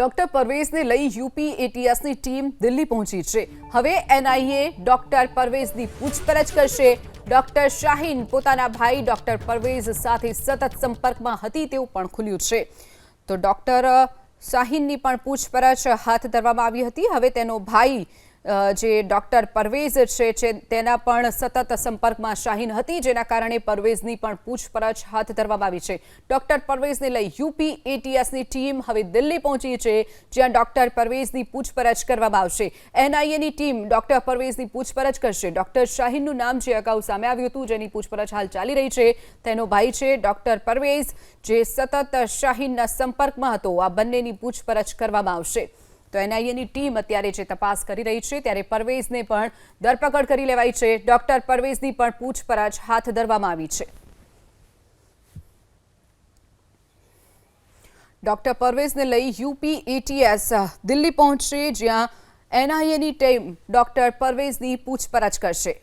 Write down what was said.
Doctor પરવેઝને લઈ UP એટીએસની team Delhi પહોંચી છે. હવે એનઆઈએ ડોક્ટર પરવેઝની પૂછપરછ કરશે. ડોક્ટર શાહીન પોતાના ભાઈ ડોક્ટર પરવેઝ સાથે સતત સંપર્કમાં હતી તેવું પણ ખુલ્યું છે. તો ડોક્ટર શાહીનની પણ પૂછપરછ હાથ ધરવામાં આવી હતી. હવે તેનો ભાઈ જે ડોક્ટર પરવેઝ છે છે તેના પણ સતત સંપર્કમાં શાહીન હતી, જેના કારણે પરવેઝની પણ પૂછપરછ હાથ ધરવામાં આવી છે. ડોક્ટર પરવેઝને લઈ યુપી એટીએસની ટીમ હવે દિલ્હી પહોંચી છે, જ્યાં ડોક્ટર પરવેઝની પૂછપરછ કરવામાં આવશે. એનઆઈએની ટીમ ડોક્ટર પરવેઝની પૂછપરછ કરશે. ડોક્ટર શાહીનનું નામ જે અગાઉ સામે આવ્યું હતું, જેની પૂછપરછ હાલ ચાલી રહી છે, તેનો ભાઈ છે ડોક્ટર પરવેઝ, જે સતત શાહીનના સંપર્કમાં હતો. આ બંનેની પૂછપરછ કરવામાં આવશે. તો એનઆઈએની ટીમ અત્યારે જે તપાસ કરી રહી છે, ત્યારે પરવેઝને પણ ધરપકડ કરી લેવાઈ છે. ડોક્ટર પરવેઝની પણ પૂછપરછ હાથ ધરવામાં આવી છે. ડોક્ટર પરવેઝને લઈ યુપી એટીએસ દિલ્હી પહોંચશે, જ્યાં એનઆઈએની ટીમ ડોક્ટર પરવેઝની પૂછપરછ કરશે.